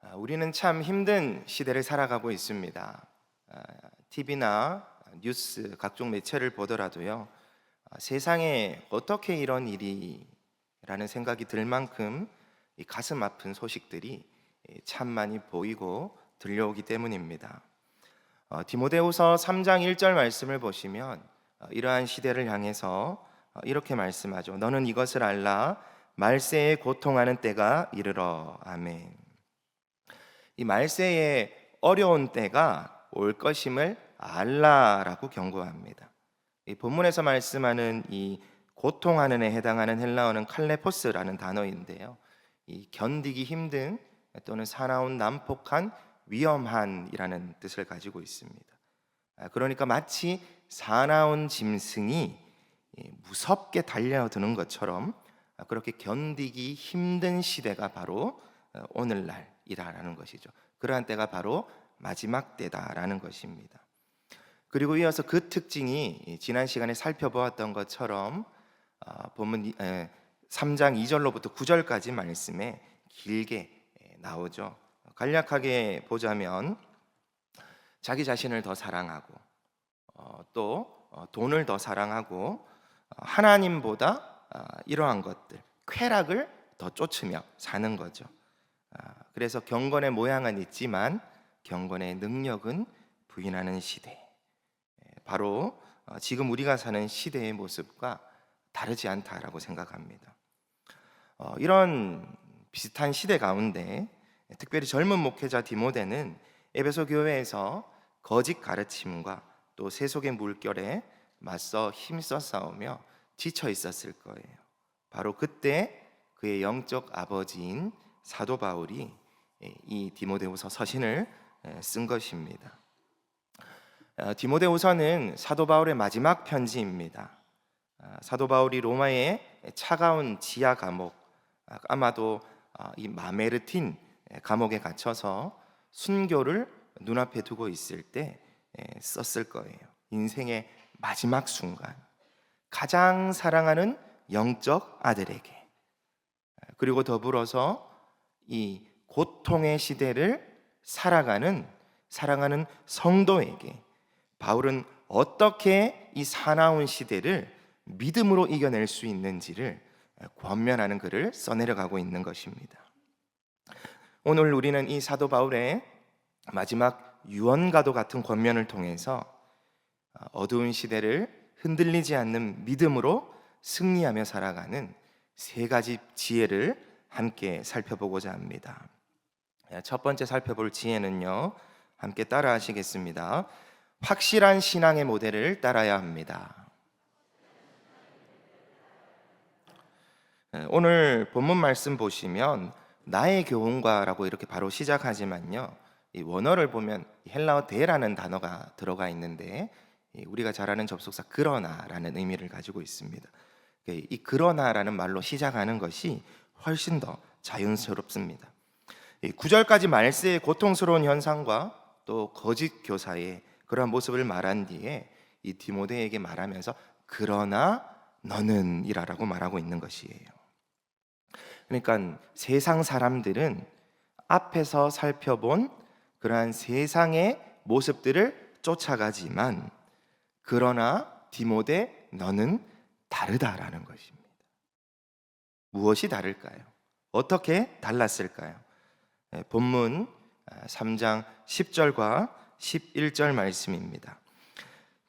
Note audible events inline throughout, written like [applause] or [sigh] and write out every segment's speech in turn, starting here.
아, 우리는 참 힘든 시대를 살아가고 있습니다. TV나 뉴스 각종 매체를 보더라도요. 아, 세상에 어떻게 이런 일이라는 생각이 들 만큼 이 가슴 아픈 소식들이 예, 참 많이 보이고 들려오기 때문입니다. 어, 디모데후서 3장 1절 말씀을 보시면 어, 이러한 시대를 향해서 어, 이렇게 말씀하죠. 너는 이것을 알라 말세에 고통하는 때가 이르러 아멘. 이 말세에 어려운 때가 올 것임을 알라라고 경고합니다. 이 본문에서 말씀하는 이 고통하는 에 해당하는 헬라어는 칼레포스라는 단어인데요. 이 견디기 힘든 또는 사나운 난폭한 위험한이라는 뜻을 가지고 있습니다. 아, 그러니까 마치 사나운 짐승이 예, 무섭게 달려드는 것처럼 아, 그렇게 견디기 힘든 시대가 바로 어, 오늘날 이라는 것이죠. 그러한 때가 바로 마지막 때다라는 것입니다. 그리고 이어서 그 특징이 지난 시간에 살펴보았던 것처럼 아, 본문 3장 2절로부터 9절까지 말씀에 길게 나오죠. 간략하게 보자면 자기 자신을 더 사랑하고 어, 또 어, 돈을 더 사랑하고 어, 하나님보다 이러한 것들 쾌락을 더 쫓으며 사는 거죠. 아, 그래서 경건의 모양은 있지만 경건의 능력은 부인하는 시대. 예, 바로 지금 우리가 사는 시대의 모습과 다르지 않다라고 생각합니다. 이런 비슷한 시대 가운데 특별히 젊은 목회자 디모데는 에베소 교회에서 거짓 가르침과 또 세속의 물결에 맞서 힘써 싸우며 지쳐 있었을 거예요. 바로 그때 그의 영적 아버지인 사도 바울이 이 디모데후서 서신을 쓴 것입니다. 어, 디모데후서는 사도 바울의 마지막 편지입니다. 아, 사도 바울이 로마의 차가운 지하 감옥 아, 아마도 아, 이 마메르틴 감옥에 갇혀서 순교를 눈앞에 두고 있을 때 썼을 거예요. 인생의 마지막 순간 가장 사랑하는 영적 아들에게 그리고 더불어서 이 고통의 시대를 살아가는 사랑하는 성도에게 바울은 어떻게 이 사나운 시대를 믿음으로 이겨낼 수 있는지를 권면하는 글을 써내려가고 있는 것입니다. 오늘 우리는 이 사도 바울의 마지막 유언과도 같은 권면을 통해서 어두운 시대를 흔들리지 않는 믿음으로 승리하며 살아가는 세 가지 지혜를 함께 살펴보고자 합니다. 첫 번째 살펴볼 지혜는요. 함께 따라 하시겠습니다. 확실한 신앙의 모델을 따라야 합니다. 오늘 본문 말씀 보시면 나의 교훈과라고 이렇게 바로 시작하지만요. 이 원어를 보면 헬라어 대라는 단어가 들어가 있는데 우리가 잘 아는 접속사 그러나라는 의미를 가지고 있습니다. 그이 그러나라는 말로 시작하는 것이 훨씬 더 자연스럽습니다. 9절까지 말세의 고통스러운 현상과 또 거짓 교사의 그러한 모습을 말한 뒤에 이 디모데에게 말하면서 그러나 너는 이라라고 말하고 있는 것이에요. 그러니까 세상 사람들은 앞에서 살펴본 그러한 세상의 모습들을 쫓아가지만 그러나 디모데 너는 다르다라는 것입니다. 무엇이 다를까요? 어떻게 달랐을까요? 네, 본문 3장 아, 10절과 11절 말씀입니다.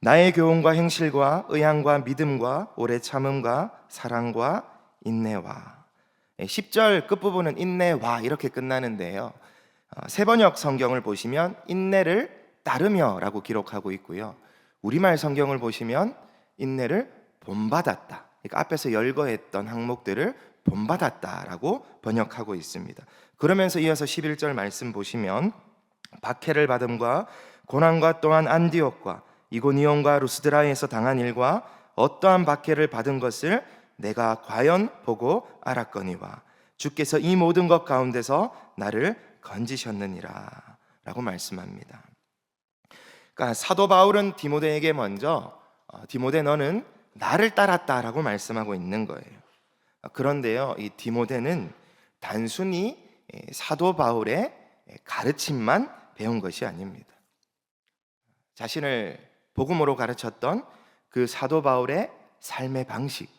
나의 교훈과 행실과 의향과 믿음과 오래 참음과 사랑과 인내와 10절 끝부분은 인내와 이렇게 끝나는데요. 어, 세번역 성경을 보시면 인내를 따르며라고 기록하고 있고요. 우리말 성경을 보시면 인내를 본받았다. 그러니까 앞에서 열거했던 항목들을 본받았다라고 번역하고 있습니다. 그러면서 이어서 11절 말씀 보시면 박해를 받음과 고난과 또한 안디옥과 이고니온과 루스드라에서 당한 일과 어떠한 박해를 받은 것을 내가 과연 보고 알았거니와 주께서 이 모든 것 가운데서 나를 건지셨느니라 라고 말씀합니다. 그러니까 사도 바울은 디모데에게 먼저 어, 디모데 너는 나를 따랐다라고 말씀하고 있는 거예요. 그런데요, 이 디모데는 단순히 사도 바울의 가르침만 배운 것이 아닙니다. 자신을 복음으로 가르쳤던 그 사도 바울의 삶의 방식,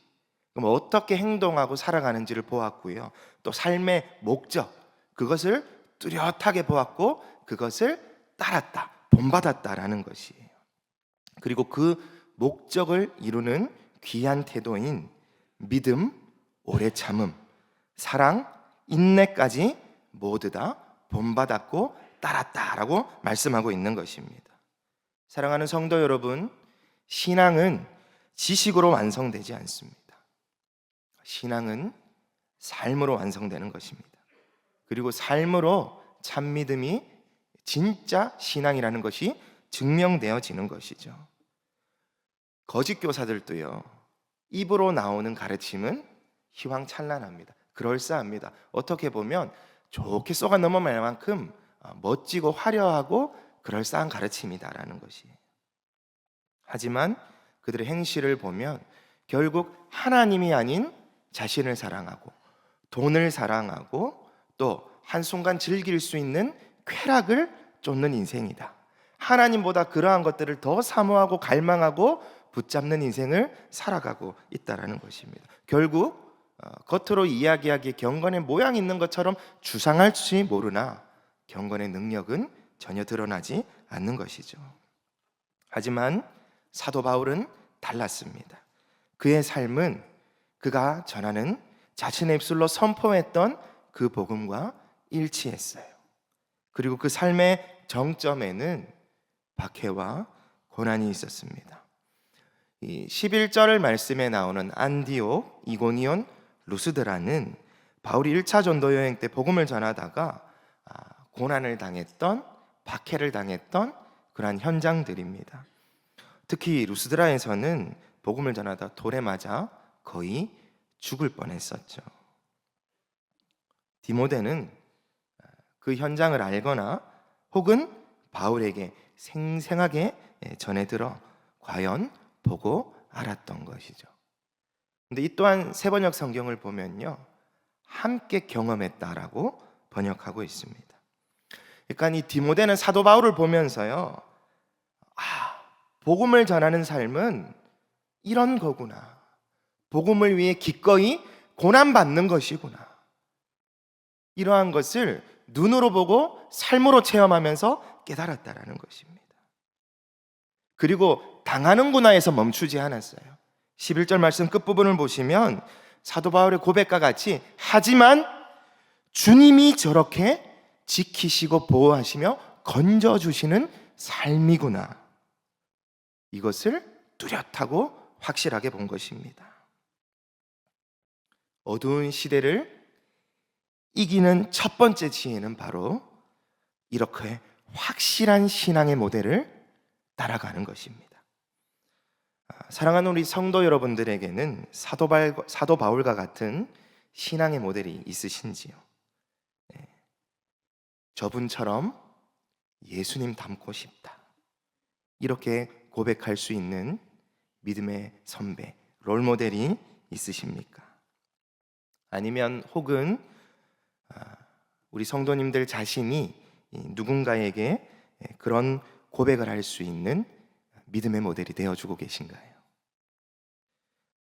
그럼 어떻게 행동하고 살아가는지를 보았고요. 또 삶의 목적, 그것을 뚜렷하게 보았고 그것을 따랐다, 본받았다라는 것이에요. 그리고 그 목적을 이루는 귀한 태도인 믿음, 오래 참음, 사랑, 인내까지 모두 다 본받았고 따랐다라고 말씀하고 있는 것입니다. 사랑하는 성도 여러분, 신앙은 지식으로 완성되지 않습니다. 신앙은 삶으로 완성되는 것입니다. 그리고 삶으로 참 믿음이 진짜 신앙이라는 것이 증명되어지는 것이죠. 거짓 교사들도요. 입으로 나오는 가르침은 희왕찬란합니다. 그럴싸합니다. 어떻게 보면 좋게 쏘가 넘어갈 만큼 멋지고 화려하고 그럴싸한 가르침이다라는 것이. 하지만 그들의 행실을 보면 결국 하나님이 아닌 자신을 사랑하고 돈을 사랑하고 또 한순간 즐길 수 있는 쾌락을 쫓는 인생이다. 하나님보다 그러한 것들을 더 사모하고 갈망하고 붙잡는 인생을 살아가고 있다라는 것입니다. 결국 어, 겉으로 이야기하기에 경건의 모양 있는 것처럼 주상할지 모르나 경건의 능력은 전혀 드러나지 않는 것이죠. 하지만 사도 바울은 달랐습니다. 그의 삶은 그가 전하는 자신의 입술로 선포했던 그 복음과 일치했어요. 그리고 그 삶의 정점에는 박해와 고난이 있었습니다. 이 11절 말씀에 나오는 안디옥, 이고니온, 루스드라는 바울이 1차 전도 여행 때 복음을 전하다가 아, 고난을 당했던 박해를 당했던 그러한 현장들입니다. 특히 루스드라에서는 복음을 전하다 돌에 맞아 거의 죽을 뻔했었죠. 디모데는 그 현장을 알거나 혹은 바울에게 생생하게 전해 들어 과연 보고 알았던 것이죠. 근데 이 또한 세번역 성경을 보면요. 함께 경험했다라고 번역하고 있습니다. 그러니까 이 디모데는 사도 바울을 보면서요. 아, 복음을 전하는 삶은 이런 거구나. 복음을 위해 기꺼이 고난 받는 것이구나. 이러한 것을 눈으로 보고 삶으로 체험하면서 깨달았다라는 것입니다. 그리고 당하는구나에서 멈추지 않았어요. 11절 말씀 끝부분을 보시면 사도 바울의 고백과 같이 하지만 주님이 저렇게 지키시고 보호하시며 건져 주시는 삶이구나. 이것을 뚜렷하고 확실하게 본 것입니다. 어두운 시대를 이기는 첫 번째 지혜는 바로 이렇게 확실한 신앙의 모델을 따라가는 것입니다. 아, 사랑하는 우리 성도 여러분들에게는 사도, 발, 사도 바울과 같은 신앙의 모델이 있으신지요? 네. 저분처럼 예수님 닮고 싶다. 이렇게 고백할 수 있는 믿음의 선배, 롤 모델이 있으십니까? 아니면 혹은 아, 우리 성도님들 자신이 누군가에게 그런 고백을 할 수 있는 믿음의 모델이 되어주고 계신가요?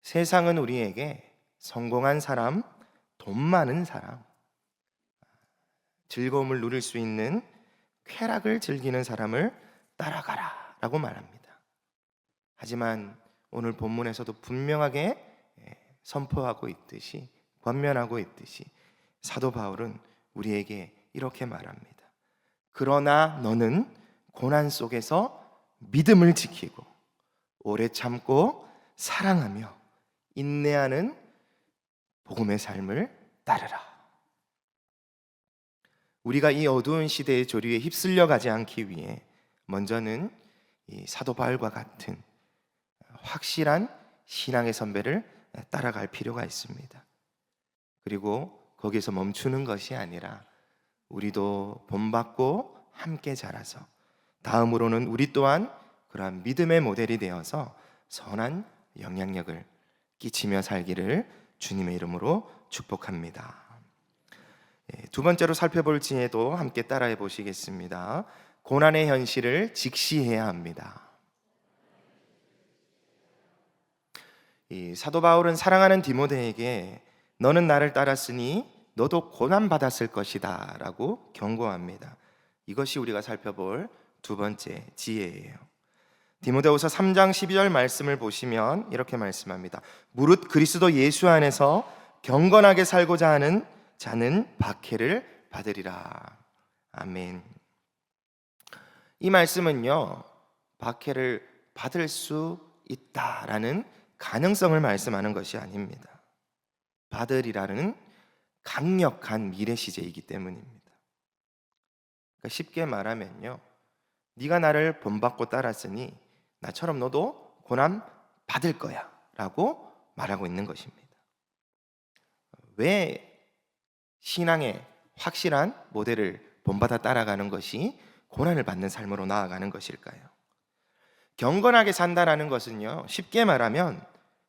세상은 우리에게 성공한 사람, 돈 많은 사람, 즐거움을 누릴 수 있는 쾌락을 즐기는 사람을 따라가라 라고 말합니다. 하지만 오늘 본문에서도 분명하게 선포하고 있듯이 권면하고 있듯이 사도 바울은 우리에게 이렇게 말합니다. 그러나 너는 고난 속에서 믿음을 지키고 오래 참고 사랑하며 인내하는 복음의 삶을 따르라. 우리가 이 어두운 시대의 조류에 휩쓸려 가지 않기 위해 먼저는 이 사도 바울과 같은 확실한 신앙의 선배를 따라갈 필요가 있습니다. 그리고 거기서 멈추는 것이 아니라 우리도 본받고 함께 자라서 다음으로는 우리 또한 그러한 믿음의 모델이 되어서 선한 영향력을 끼치며 살기를 주님의 이름으로 축복합니다. 예, 두 번째로 살펴볼 지혜도 함께 따라해 보시겠습니다. 고난의 현실을 직시해야 합니다. 이 사도 바울은 사랑하는 디모데에게 너는 나를 따랐으니 너도 고난 받았을 것이다라고 경고합니다. 이것이 우리가 살펴볼 두 번째 지혜예요. 디모데후서 3장 12절 말씀을 보시면 이렇게 말씀합니다. 무릇 그리스도 예수 안에서 경건하게 살고자 하는 자는 박해를 받으리라. 아멘. 이 말씀은요. 박해를 받을 수 있다라는 가능성을 말씀하는 것이 아닙니다. 받으리라는 강력한 미래 시제이기 때문입니다. 그러니까 쉽게 말하면요. 네가 나를 본받고 따랐으니 나처럼 너도 고난 받을 거야 라고 말하고 있는 것입니다. 왜 신앙의 확실한 모델을 본받아 따라가는 것이 고난을 받는 삶으로 나아가는 것일까요? 경건하게 산다라는 것은요, 쉽게 말하면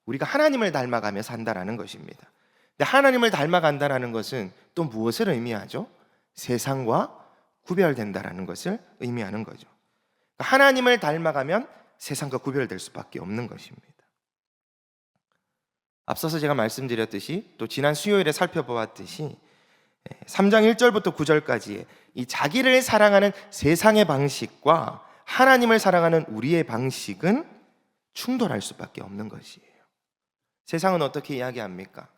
우리가 하나님을 닮아가며 산다라는 것입니다. 근데 하나님을 닮아간다라는 것은 또 무엇을 의미하죠? 세상과 구별된다라는 것을 의미하는 거죠. 그러니까 하나님을 닮아가면 세상과 구별될 수밖에 없는 것입니다. 앞서서 제가 말씀드렸듯이 또 지난 수요일에 살펴보았듯이 3장 1절부터 9절까지 이 자기를 사랑하는 세상의 방식과 하나님을 사랑하는 우리의 방식은 충돌할 수밖에 없는 것이에요. 세상은 어떻게 이야기합니까?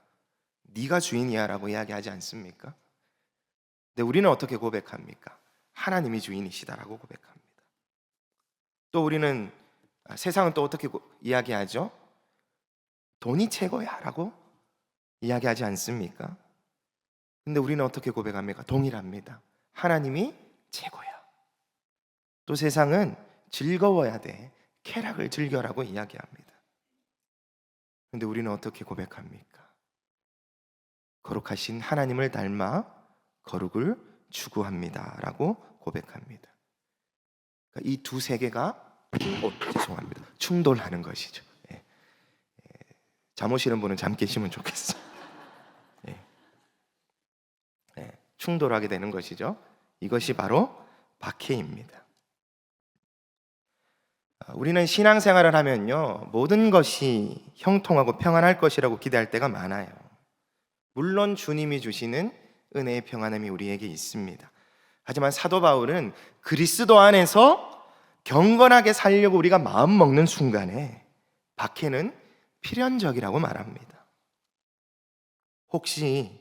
네가 주인이야라고 이야기하지 않습니까? 근데 우리는 어떻게 고백합니까? 하나님이 주인이시다라고 고백합니다. 또 우리는 아, 세상은 또 어떻게 고- 이야기하죠? 돈이 최고야라고 이야기하지 않습니까? 근데 우리는 어떻게 고백합니까? 동일합니다. 하나님이 최고야. 또 세상은 즐거워야 돼. 쾌락을 즐겨라고 이야기합니다. 근데 우리는 어떻게 고백합니까? 거룩하신 하나님을 닮아 거룩을 추구합니다라고 고백합니다. 그러니까 이두 세계가 어, 죄송합니다. 충돌하는 것이죠. 예. 예. 잠 오시는 분은 잠 깨시면 좋겠어. [laughs] 예. 예. 충돌하게 되는 것이죠. 이것이 바로 박해입니다. 아, 우리는 신앙생활을 하면요 모든 것이 형통하고 평안할 것이라고 기대할 때가 많아요. 물론 주님이 주시는 은혜의 평안함이 우리에게 있습니다. 하지만 사도 바울은 그리스도 안에서 경건하게 살려고 우리가 마음 먹는 순간에 박해는 필연적이라고 말합니다. 혹시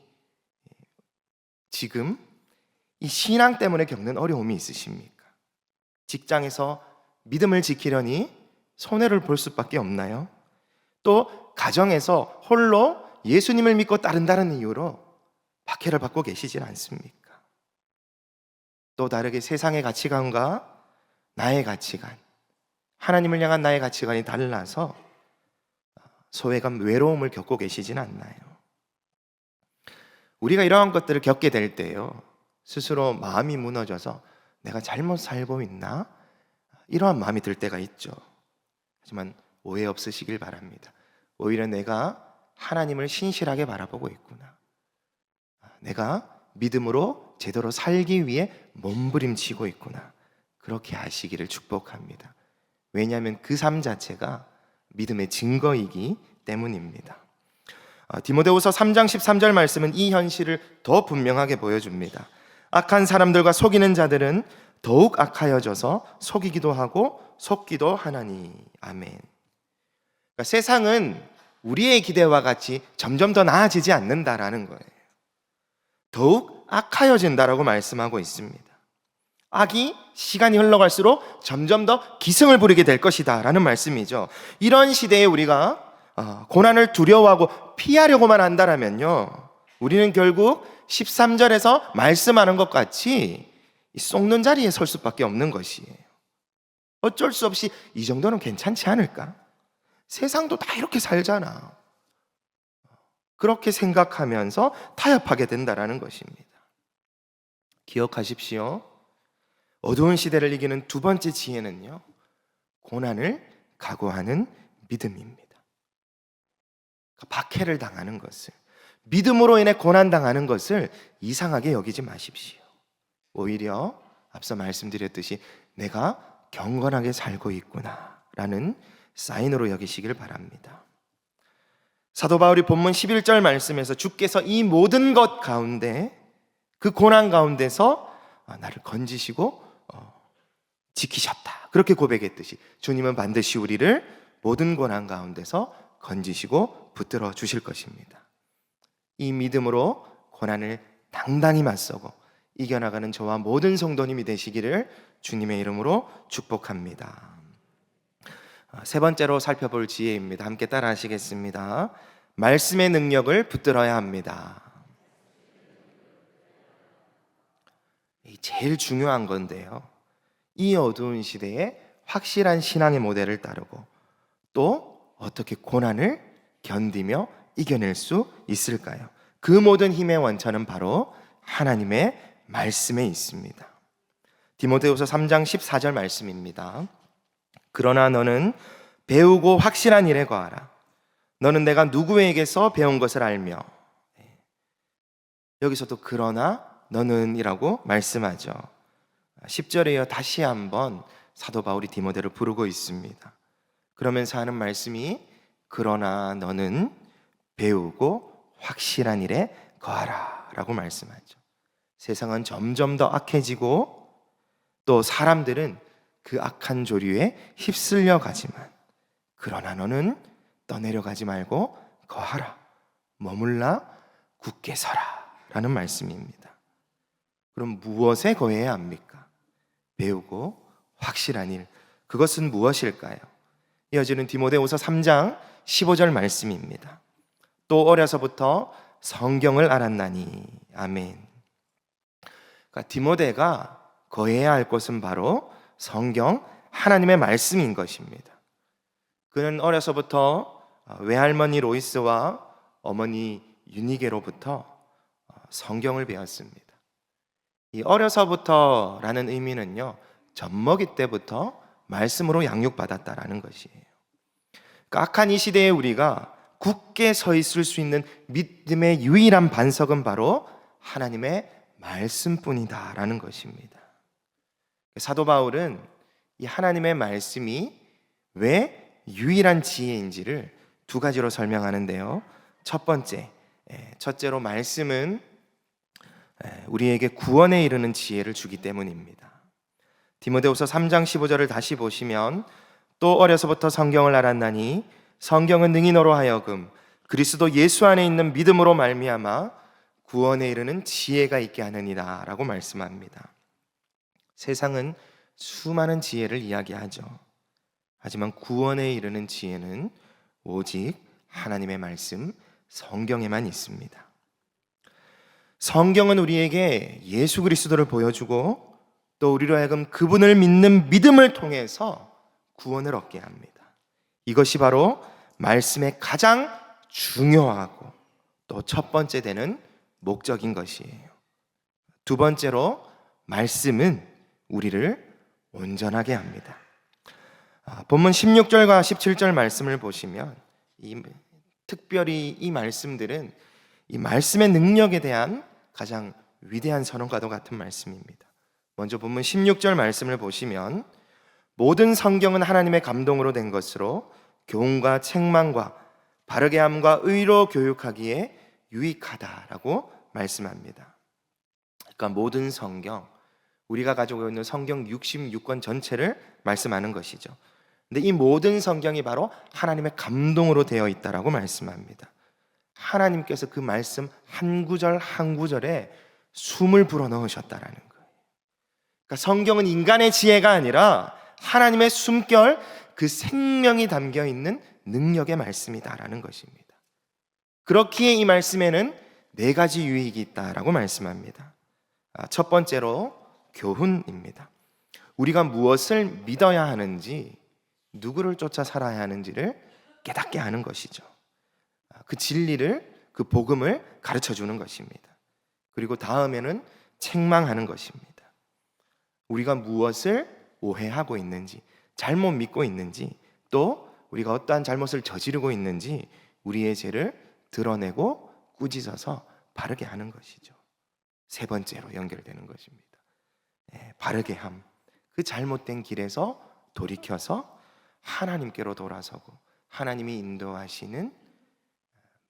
지금 이 신앙 때문에 겪는 어려움이 있으십니까? 직장에서 믿음을 지키려니 손해를 볼 수밖에 없나요? 또 가정에서 홀로 예수님을 믿고 따른다는 이유로 박해를 받고 계시질 않습니까? 또 다르게 세상의 가치관과 나의 가치관, 하나님을 향한 나의 가치관이 달라서 소외감, 외로움을 겪고 계시진 않나요? 우리가 이러한 것들을 겪게 될 때요, 스스로 마음이 무너져서 내가 잘못 살고 있나? 이러한 마음이 들 때가 있죠. 하지만 오해 없으시길 바랍니다. 오히려 내가 하나님을 신실하게 바라보고 있구나. 내가 믿음으로 제대로 살기 위해 몸부림치고 있구나. 그렇게 하시기를 축복합니다. 왜냐하면 그 삶 자체가 믿음의 증거이기 때문입니다. 아, 디모데후서 3장 13절 말씀은 이 현실을 더 분명하게 보여줍니다. 악한 사람들과 속이는 자들은 더욱 악하여져서 속이기도 하고 속기도 하나니 아멘. 그러니까 세상은 우리의 기대와 같이 점점 더 나아지지 않는다라는 거예요. 더욱 악하여진다라고 말씀하고 있습니다. 악이 시간이 흘러갈수록 점점 더 기승을 부리게 될 것이다 라는 말씀이죠. 이런 시대에 우리가 어, 고난을 두려워하고 피하려고만 한다라면요. 우리는 결국 13절에서 말씀하는 것 같이 이 속는 자리에 설 수밖에 없는 것이에요. 어쩔 수 없이 이 정도는 괜찮지 않을까? 세상도 다 이렇게 살잖아. 그렇게 생각하면서 타협하게 된다라는 것입니다. 기억하십시오. 어두운 시대를 이기는 두 번째 지혜는요, 고난을 각오하는 믿음입니다. 박해를 당하는 것을 믿음으로 인해 고난 당하는 것을 이상하게 여기지 마십시오. 오히려 앞서 말씀드렸듯이 내가 경건하게 살고 있구나라는 사인으로 여기시길 바랍니다. 사도 바울이 본문 11절 말씀에서 주께서 이 모든 것 가운데 그 고난 가운데서 아, 나를 건지시고 어, 지키셨다. 그렇게 고백했듯이 주님은 반드시 우리를 모든 고난 가운데서 건지시고 붙들어 주실 것입니다. 이 믿음으로 고난을 당당히 맞서고 이겨나가는 저와 모든 성도님이 되시기를 주님의 이름으로 축복합니다. 아, 세 번째로 살펴볼 지혜입니다. 함께 따라 하시겠습니다. 말씀의 능력을 붙들어야 합니다. 이 제일 중요한 건데요. 이 어두운 시대에 확실한 신앙의 모델을 따르고 또 어떻게 고난을 견디며 이겨낼 수 있을까요? 그 모든 힘의 원천은 바로 하나님의 말씀에 있습니다. 디모데후서 3장 14절 말씀입니다. 그러나 너는 배우고 확실한 일에 거하라. 너는 내가 누구에게서 배운 것을 알며 네. 여기서도 그러나 너는이라고 말씀하죠. 10절에 이어 다시 한번 사도 바울이 디모데를 부르고 있습니다. 그러면서 하는 말씀이 그러나 너는 배우고 확실한 일에 거하라라고 말씀하죠. 세상은 점점 더 악해지고 또 사람들은 그 악한 조류에 휩쓸려 가지만 그러나 너는 떠내려가지 말고 거하라 머물라 굳게 서라라는 말씀입니다. 그럼 무엇에 거해야 합니까? 배우고 확실한 일 그것은 무엇일까요? 이어지는 디모데후서 3장 15절 말씀입니다. 또 어려서부터 성경을 알았나니 아멘. 그러니까 디모데가 거해야 할 것은 바로 성경 하나님의 말씀인 것입니다. 그는 어려서부터 외할머니 로이스와 어머니 유니게로부터 성경을 배웠습니다. 이 어려서부터라는 의미는요, 젖먹이 때부터 말씀으로 양육받았다라는 것이에요. 그러니까 악한 이 시대에 우리가 굳게 서 있을 수 있는 믿음의 유일한 반석은 바로 하나님의 말씀뿐이다라는 것입니다. 사도 바울은 이 하나님의 말씀이 왜 유일한 지혜인지를 두 가지로 설명하는데요. 첫 번째, 예, 첫째로 말씀은 예, 우리에게 구원에 이르는 지혜를 주기 때문입니다. 디모데후서 3장 15절을 다시 보시면 또 어려서부터 성경을 알았나니 성경은 능히 너로 하여금 그리스도 예수 안에 있는 믿음으로 말미암아 구원에 이르는 지혜가 있게 하느니라라고 말씀합니다. 세상은 수많은 지혜를 이야기하죠. 하지만 구원에 이르는 지혜는 오직 하나님의 말씀 성경에만 있습니다. 성경은 우리에게 예수 그리스도를 보여주고 또 우리로 하여금 그분을 믿는 믿음을 통해서 구원을 얻게 합니다. 이것이 바로 말씀의 가장 중요하고 또 첫 번째 되는 목적인 것이에요. 두 번째로 말씀은 우리를 온전하게 합니다. 아, 본문 16절과 17절 말씀을 보시면 이, 특별히 이 말씀들은 이 말씀의 능력에 대한 가장 위대한 선언과도 같은 말씀입니다. 먼저 본문 16절 말씀을 보시면 모든 성경은 하나님의 감동으로 된 것으로 교훈과 책망과 바르게 함과 의로 교육하기에 유익하다라고 말씀합니다. 그러니까 모든 성경 우리가 가지고 있는 성경 66권 전체를 말씀하는 것이죠. 근데 이 모든 성경이 바로 하나님의 감동으로 되어 있다라고 말씀합니다. 하나님께서 그 말씀 한 구절 한 구절에 숨을 불어 넣으셨다라는 거예요. 그러니까 성경은 인간의 지혜가 아니라 하나님의 숨결 그 생명이 담겨 있는 능력의 말씀이다라는 것입니다. 그렇기에 이 말씀에는 네 가지 유익이 있다라고 말씀합니다. 아, 첫 번째로 교훈입니다. 우리가 무엇을 믿어야 하는지, 누구를 쫓아 살아야 하는지를 깨닫게 하는 것이죠. 그 진리를 그 복음을 가르쳐 주는 것입니다. 그리고 다음에는 책망하는 것입니다. 우리가 무엇을 오해하고 있는지, 잘못 믿고 있는지, 또 우리가 어떠한 잘못을 저지르고 있는지 우리의 죄를 드러내고 꾸짖어서 바르게 하는 것이죠. 세 번째로 연결되는 것입니다. 예, 바르게 함. 그 잘못된 길에서 돌이켜서 하나님께로 돌아서고 하나님이 인도하시는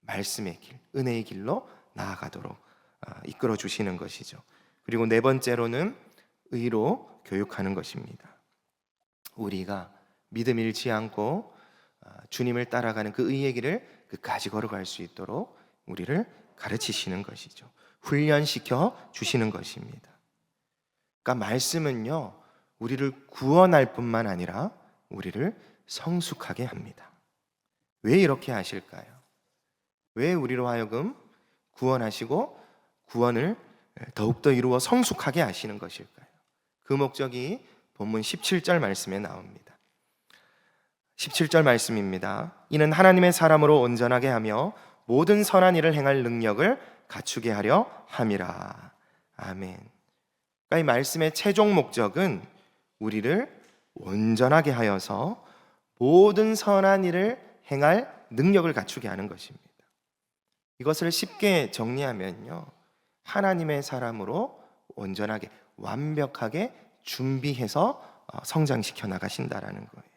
말씀의 길, 은혜의 길로 나아가도록 아, 이끌어 주시는 것이죠. 그리고 네 번째로는 의로 교육하는 것입니다. 우리가 믿음 잃지 않고 아, 주님을 따라가는 그 의의 길을 끝까지 걸어갈 수 있도록 우리를 가르치시는 것이죠. 훈련시켜 주시는 것입니다. 그러니까 말씀은요, 우리를 구원할 뿐만 아니라 우리를 성숙하게 합니다. 왜 이렇게 하실까요? 왜 우리로 하여금 구원하시고 구원을 더욱더 이루어 성숙하게 하시는 것일까요? 그 목적이 본문 17절 말씀에 나옵니다. 17절 말씀입니다. 이는 하나님의 사람으로 온전하게 하며 모든 선한 일을 행할 능력을 갖추게 하려 함이라. 아멘. 그러니까 이 말씀의 최종 목적은 우리를 온전하게 하여서 모든 선한 일을 행할 능력을 갖추게 하는 것입니다. 이것을 쉽게 정리하면요. 하나님의 사람으로 온전하게 완벽하게 준비해서 어, 성장시켜 나가신다라는 거예요.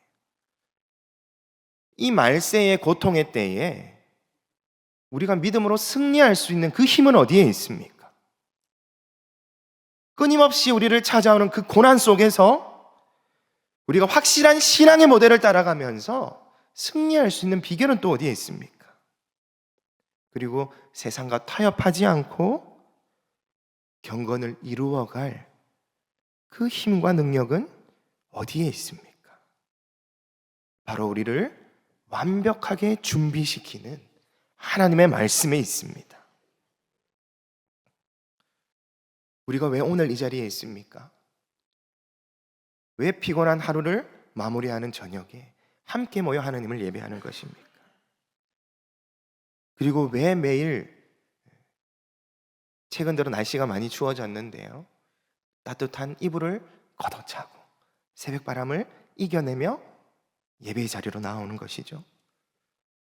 이 말세의 고통의 때에 우리가 믿음으로 승리할 수 있는 그 힘은 어디에 있습니까? 끊임없이 우리를 찾아오는 그 고난 속에서 우리가 확실한 신앙의 모델을 따라가면서 승리할 수 있는 비결은 또 어디에 있습니까? 그리고 세상과 타협하지 않고 경건을 이루어갈 그 힘과 능력은 어디에 있습니까? 바로 우리를 완벽하게 준비시키는 하나님의 말씀에 있습니다. 우리가 왜 오늘 이 자리에 있습니까? 왜 피곤한 하루를 마무리하는 저녁에 함께 모여 하나님을 예배하는 것입니까? 그리고 왜 매일 최근 들어 날씨가 많이 추워졌는데요. 따뜻한 이불을 걷어차고 새벽 바람을 이겨내며 예배의 자리로 나오는 것이죠.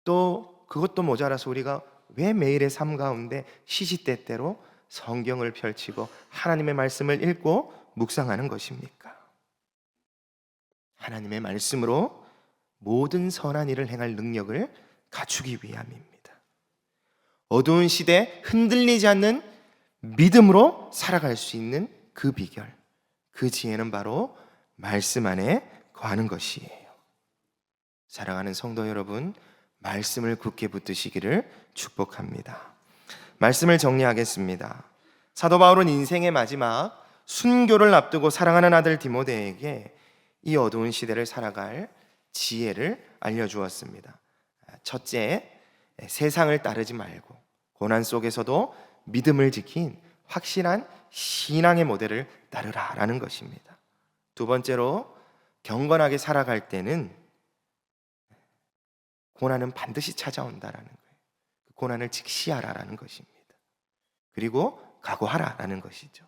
또 그것도 모자라서 우리가 왜 매일의 삶 가운데 시시때때로 성경을 펼치고 하나님의 말씀을 읽고 묵상하는 것입니까? 하나님의 말씀으로 모든 선한 일을 행할 능력을 갖추기 위함입니다. 어두운 시대 흔들리지 않는 믿음으로 살아갈 수 있는 그 비결, 그 지혜는 바로 말씀 안에 거하는 것이에요. 사랑하는 성도 여러분, 말씀을 굳게 붙드시기를 축복합니다. 말씀을 정리하겠습니다. 사도 바울은 인생의 마지막 순교를 앞두고 사랑하는 아들 디모데에게 이 어두운 시대를 살아갈 지혜를 알려주었습니다. 첫째, 세상을 따르지 말고 고난 속에서도 믿음을 지킨 확실한 신앙의 모델을 따르라라는 것입니다. 두 번째로 경건하게 살아갈 때는 고난은 반드시 찾아온다라는 거예요. 그 고난을 직시하라라는 것입니다. 그리고 각오하라라는 것이죠.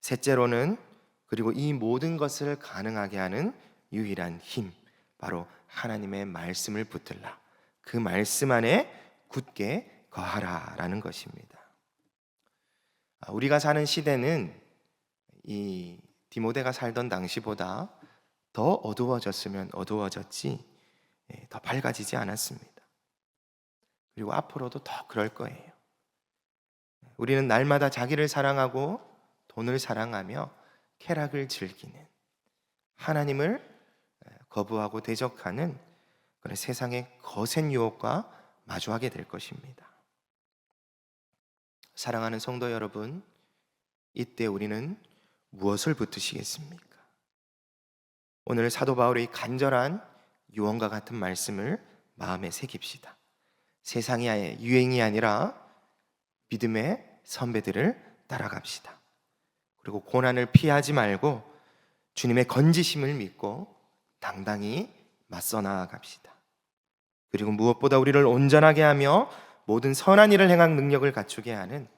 셋째로는 그리고 이 모든 것을 가능하게 하는 유일한 힘, 바로 하나님의 말씀을 붙들라. 그 말씀 안에 굳게 거하라라는 것입니다. 아, 우리가 사는 시대는 이 디모데가 살던 당시보다 더 어두워졌으면 어두워졌지 예, 더 밝아지지 않았습니다. 그리고 앞으로도 더 그럴 거예요. 우리는 날마다 자기를 사랑하고 돈을 사랑하며 쾌락을 즐기는 하나님을 거부하고 대적하는 그런 세상의 거센 유혹과 마주하게 될 것입니다. 사랑하는 성도 여러분, 이때 우리는 무엇을 붙으시겠습니까? 오늘 사도 바울의 간절한 유언과 같은 말씀을 마음에 새깁시다. 세상의 유행이 아니라 믿음의 선배들을 따라갑시다. 그리고 고난을 피하지 말고 주님의 건지심을 믿고 당당히 맞서 나아갑시다. 그리고 무엇보다 우리를 온전하게 하며 모든 선한 일을 행한 능력을 갖추게 하는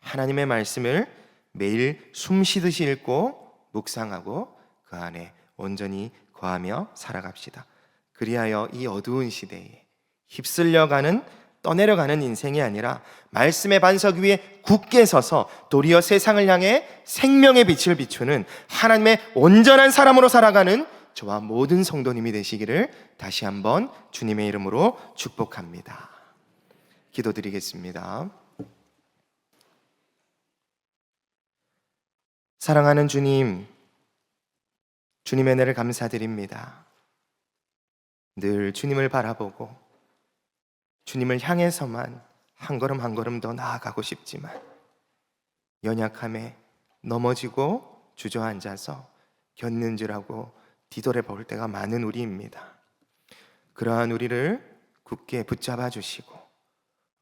하나님의 말씀을 매일 숨 쉬듯이 읽고 묵상하고 그 안에 온전히 거하며 살아갑시다. 그리하여 이 어두운 시대에 휩쓸려가는 떠내려가는 인생이 아니라 말씀의 반석 위에 굳게 서서 도리어 세상을 향해 생명의 빛을 비추는 하나님의 온전한 사람으로 살아가는 저와 모든 성도님이 되시기를 다시 한번 주님의 이름으로 축복합니다. 기도드리겠습니다. 사랑하는 주님, 주님의 은혜를 감사드립니다. 늘 주님을 바라보고 주님을 향해서만 한 걸음 한 걸음 더 나아가고 싶지만 연약함에 넘어지고 주저앉아서 겪는 줄 알고 뒤돌아 볼 때가 많은 우리입니다. 그러한 우리를 굳게 붙잡아 주시고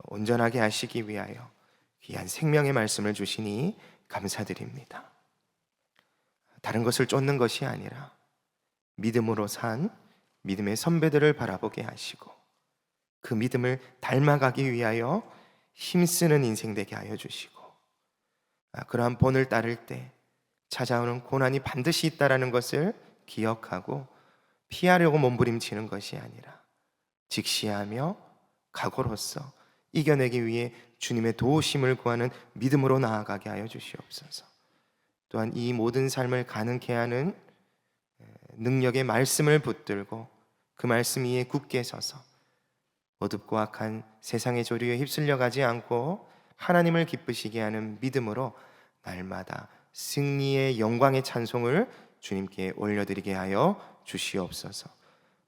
온전하게 하시기 위하여 귀한 생명의 말씀을 주시니 감사드립니다. 다른 것을 쫓는 것이 아니라 믿음으로 산 믿음의 선배들을 바라보게 하시고 그 믿음을 닮아가기 위하여 힘쓰는 인생 되게 하여 주시고 아, 그러한 본을 따를 때 찾아오는 고난이 반드시 있다라는 것을 기억하고 피하려고 몸부림치는 것이 아니라 직시하며 각오로서 이겨내기 위해 주님의 도우심을 구하는 믿음으로 나아가게 하여 주시옵소서. 또한 이 모든 삶을 가능케 하는 능력의 말씀을 붙들고 그 말씀 위에 굳게 서서 어둡고 악한 세상의 조류에 휩쓸려 가지 않고 하나님을 기쁘시게 하는 믿음으로 날마다 승리의 영광의 찬송을 주님께 올려드리게 하여 주시옵소서.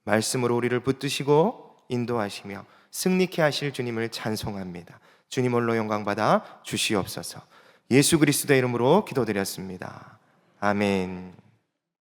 말씀으로 우리를 붙드시고 인도하시며 승리케 하실 주님을 찬송합니다. 주님 홀로 영광 받아 주시옵소서. 예수 그리스도의 이름으로 기도드렸습니다. 아멘.